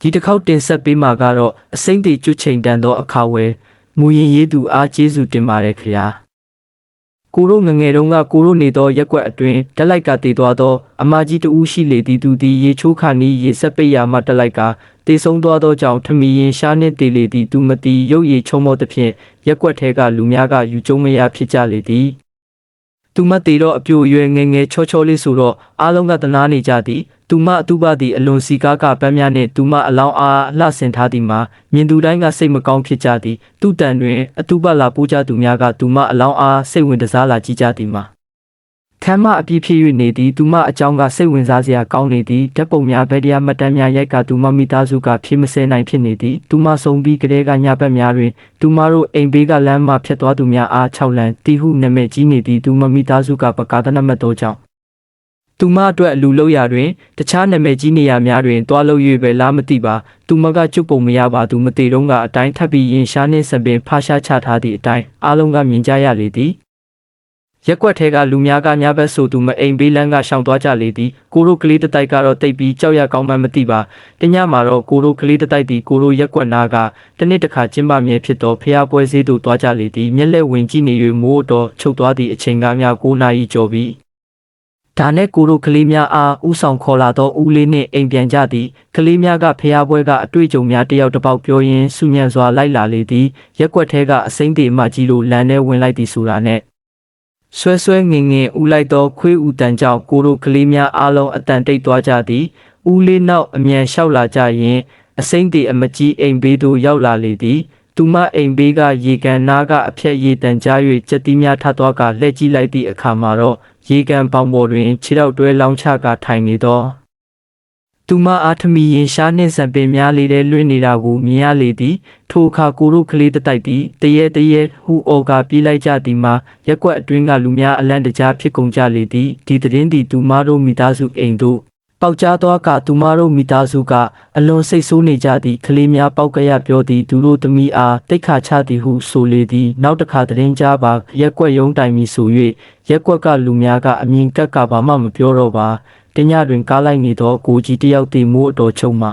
ဒီတစ်ခေါက်တင်ဆက်ပေးမှာကတော့အစိမ့်တေကျွတ်ချိန်တန်သောအခါဝယ်မူရင်ရေးသူအားကျေးဇူးတင်ပါတယ်ခင်ဗျာကိုတို့ငငယ်တုန်းကကိုတို့နေသောရက်ွက်အတွင်းတက်လိုက်ကတည်သွားသောအမကြီးတဦးရှိလေသည်သူသည်ရေချိုးခါနီးရေဆက်ပိတ်ရာမှတက်လိုက်ကတေဆုံးသွားသောကြောင့်ထမီရင်ရှားနှင့်တည်လေသည်သူမတီရုပ်ရည်ချုံမောသဖြင့်ရက်ွက်ထဲကလူများကယူကျုံမရဖြစ်ကြလေသည်သူမသေးတော့အပြိုအရွယ်ငယ်ငယ်ချောချောလေးဆိုတော့အားလုံးကတနာနေကြသည် သူမအတူပါသည်အလွန်စီကားကပန်းများနှင့်သူမအလောင်းအားအလှဆင်ထားသည်မှာမြင်သူတိုင်းကစိတ်မကောင်းဖြစ်ကြသည်သူတန်တွင်အတူပါလာပိုးကြသူများကသူမအလောင်းအားစိတ်ဝင်တစားလာကြည့်ကြသည်မှာခမ်းမအပြည့်ဖြစ်၍နေသည်သူမအကြောင်းကစိတ်ဝင်စားစရာကောင်းနေသည်ဓာတ်ပုံများဗက်ဒီယာမှတ်တမ်းများရိုက်ကသူမမိသားစုကဖြည့်မစဲနိုင်ဖြစ်နေသည်သူမဆုံးပြီးကလေးကညဘက်များတွင်သူမတို့အိမ်ဘေးကလမ်းမှဖြတ်သွားသူများအား၆လမ်းတီဟုနာမည်ကြီးနေသည်သူမမိသားစုကပကာသနမတ်သောကြောင့် သူမအတွက်အလူလောက်ရာတွင်တခြားနာမည်ကြီးနေရာများတွင်တွားလို့၍ပဲလားမသိပါသူမကကျွတ်ပုံမရပါသူမသေးတော့ကအတိုင်းထပ်ပြီးရင်ရှားနှင့်စပင်ဖာရှားချထားသည့်အတိုင်းအားလုံးကမြင်ကြရလေသည်ရက်ကွက်ထဲကလူများကညဘက်ဆိုသူမအိမ်ဘေးလန်းကရှောင်သွားကြလေသည်ကိုတို့ကလေးတစ်တိုက်ကတော့တိတ်ပြီးကြောက်ရကောင်းမှမသိပါတညမှာတော့ကိုတို့ကလေးတစ်တိုက်သည်ကိုတို့ရက်ကွက်နာကတစ်နှစ်တစ်ခါကျင်းပမြဲဖြစ်သောဖျားပွဲစည်းသို့သွားကြလေသည်မျက်လက်ဝင်ကြည့်နေ၍မိုးတော်ချုပ်သွားသည့်အချိန်ကားများ9နာရီကျော်ပြီး ဒါနဲ့ကိုတို့ကလေးများအားဥဆောင်ခေါ်လာသောဦးလေးနှင့်အိမ်ပြန်ကြသည်ကလေးများကဖျားပွဲကအတွေ့အကြုံများတယောက်တစ်ပေါက်ပြောရင်းစုညံစွာလိုက်လာလေသည်ရက်ွက်ထဲကအစိမ့်တေအမကြီးလိုလမ်းထဲဝင်လိုက်သည်ဆိုတာနဲ့ဆွဲဆွဲငင်ငင်ဦးလိုက်သောခွေးဦးတန်ကြောင့်ကိုတို့ကလေးများအားလုံးအတန်တိတ်သွားကြသည်ဦးလေးနောက်အမြန်လျှောက်လာကြရင်အစိမ့်တေအမကြီးအိမ်ဘေးသို့ရောက်လာလေသည်သူမအိမ်ဘေးကရေကန်နားကအဖျက်ရေတန်ကြား၍ကြက်တီးများထပ်သွားကလှည့်ကြည့်လိုက်သည့်အခါမှာတော့ရေကန်ပေါင်ပေါ်တွင်ခြေထောက်တွဲလောင်းချကထိုင်နေသောသူမအာထမီရင်ရှားနှင့်စံပင်များလေးတဲ့လွင့်နေတာကိုမြင်ရလေသည်ထိုအခါကိုတို့ကလေးတစ်တိုက်သည်တရေတရေဟူအော်ကပြေးလိုက်ကြသည်မှာရက်ကွက်အတွင်းကလူများအလန့်တကြားဖြစ်ကုန်ကြလေသည်ဒီသတင်းသည်သူမတို့မိသားစုအိမ်သို့ ပေါက်ကြားသောကသူမတို့မိသားစုကအလွန်စိတ်ဆိုးနေကြသည့်ကလေးများပေါက်ကရပြောသည်သူတို့သမီးအားတိတ်ခါချသည်ဟုဆိုလေသည်နောက်တစ်ခါသတင်းကြားပါရက်ကွက်ရုံးတိုင်မီဆို၍ရက်ကွက်ကလူများကအမြင်ကက်ကဘာမှမပြောတော့ပါတညတွင်ကားလိုက်နေသောကိုကြီးတယောက်တည်မိုးအတော်ချုံမှ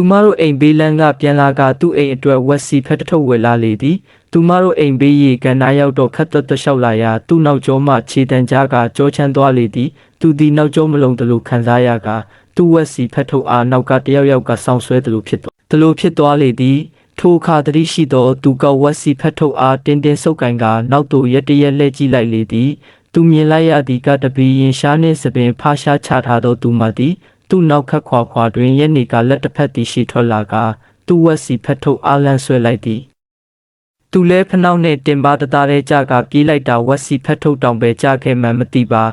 သူမတို့အိမ်ဘေးလန်းကပြန်လာကသူ့အိမ်အတွက်ဝက်စီဖက်တထုတ်ဝယ်လာလေသည်သူမတို့အိမ်ဘေးရေကန်နာရောက်တော့ခတ်သက်သက်လျှောက်လာရာသူ့နောက်ကျောမှခြေတံကြားကကြောချမ်းသွားလေသည်သူသည်နောက်ကျောမလုံးတလို့ခံစားရကသူ့ဝက်စီဖက်ထုတ်အားနောက်ကတယောက်ယောက်ကဆောင်းဆွဲတလို့ဖြစ်သွားတလို့ဖြစ်သွားလေသည်ထိုအခါတတိရှိသောသူကဝက်စီဖက်ထုတ်အားတင်းတင်းဆုပ်ကန်ကနောက်သို့ရက်တရက်လှည့်ကြည့်လိုက်လေသည်သူမြင်လိုက်ရသည်ကတပီရင်ရှားနှင့်စပင်ဖားရှားချထားသောသူမသည် သူ့နောက်ခတ်ခွာခွာတွင်ရက်နေကလက်တစ်ဖက်သည်ရှိထွက်လာကသူ့ဝက်စီဖက်ထုတ်အားလန့်ဆွဲလိုက်သည်သူလဲဖနှောက်နဲ့တင်ပါတသားတဲ့ကြကပြေးလိုက်တာဝက်စီဖက်ထုတ်တောင်ပဲကြခဲ့မှမသိပါ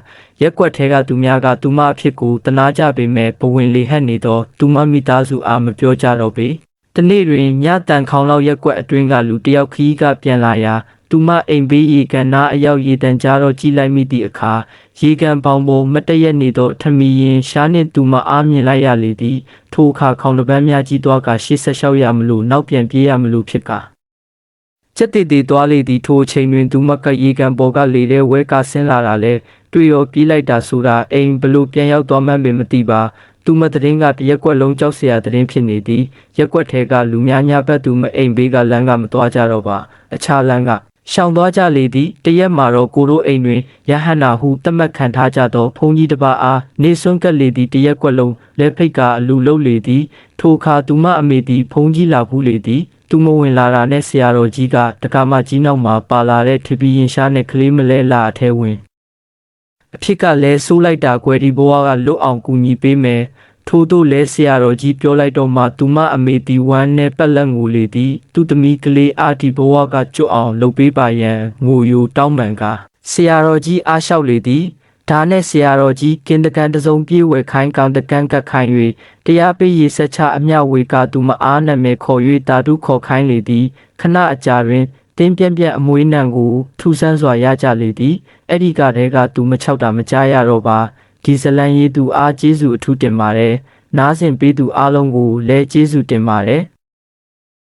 ရက်ကွက်ထဲကသူများကသူမအဖြစ်ကိုတနာကြပေမဲ့ဘဝင်လေဟက်နေတော့သူမမိသားစုအားမပြောကြတော့ပေတနေ့တွင်ညတန်ခေါင်လောက်ရက်ကွက်အတွင်းကလူတယောက်ခီးကပြန်လာရာသူမအိမ်ဘေးရေကန်နာအရောက်ရေတန်ကြားတော့ကြည်လိုက်မိသည့်အခါ ရေကန်ပေါင်ပေါ်မတည့်ရက်နေသောထမီရင်ရှားနှင့်သူမအားမြင်လိုက်ရလေသည်ထိုအခါခေါင်တပန်းများကြီးသွားကရှေ့ဆက်လျှောက်ရမလို့နောက်ပြန်ပြေးရမလို့ဖြစ်ကာ ကျက်တည်တည်သွားလေသည်ထိုအချိန်တွင်သူမကရေကန်ပေါ်ကလေတဲ့ဝဲကဆင်းလာတာလဲတွေ့ရောပြေးလိုက်တာဆိုတာအိမ်ဘလို့ပြန်ရောက်သွားမှန်းပင်မသိပါသူမတဲ့င်းကတရက်ကွက်လုံးကြောက်เสียတဲ့င်းဖြစ်နေသည်ရက်ကွက်ထဲကလူများများဘက်သူမအိမ်ဘေးကလမ်းကမသွားကြတော့ပါအခြားလမ်းက ရှောင်သွားကြလေသည်တရက်မှာတော့ကိုတို့အိမ်တွင်ရဟန္တာဟုတတ်မှတ်ခံထားကြသောဘုန်းကြီးတစ်ပါးအားနေဆွန်းကပ်လေသည်တရက်ကွက်လုံးလက်ဖိတ်ကအလူလုံးလေသည် ထိုအခါသူမအမေသည်ဘုန်းကြီးလာဘူးလေသည်သူမဝင်လာတာနဲ့ဆရာတော်ကြီးကတက္ကမကြီးနောက်မှာပါလာတဲ့ထပီရင်ရှားနဲ့ကလေးမလဲလာအထဲဝင်အဖြစ်ကလည်းဆိုးလိုက်တာကွယ်ဒီဘဝကလွတ်အောင်ကူညီပေးမယ် ထို့သို့လဲဆရာတော်ကြီးပြောလိုက်တော့မှသူမအမေတီဝမ်းနဲ့ပက်လက်ငိုလေသည်သူသမီးကလေးအာဒီဘဝကကြွအောင်လှုပ်ပေးပါရန်ငိုယိုတောင်းပန်ကဆရာတော်ကြီးအားလျှောက်လေသည်ဒါနဲ့ဆရာတော်ကြီးကင်တကန်တစုံပြေးဝဲခိုင်းကောင်တကန်ကတ်ခိုင်း၍တရားပေးရေဆက်ချအမျှဝေကသူမအားနာမဲခေါ်၍တာတုခေါ်ခိုင်းလေသည်ခဏအကြာတွင်တင်းပြန့်ပြန့်အမွေးနံကိုထူဆန်းစွာရကြလေသည်အဲ့ဒီကတည်းကသူမချောက်တာမကြားရတော့ပါ ဒီဇလန်ရေးသူအားကျေးဇူးအထူးတင်ပါတယ်နားဆင်ပေးသူအားလုံးကိုလည်းကျေးဇူးတင်ပါတယ်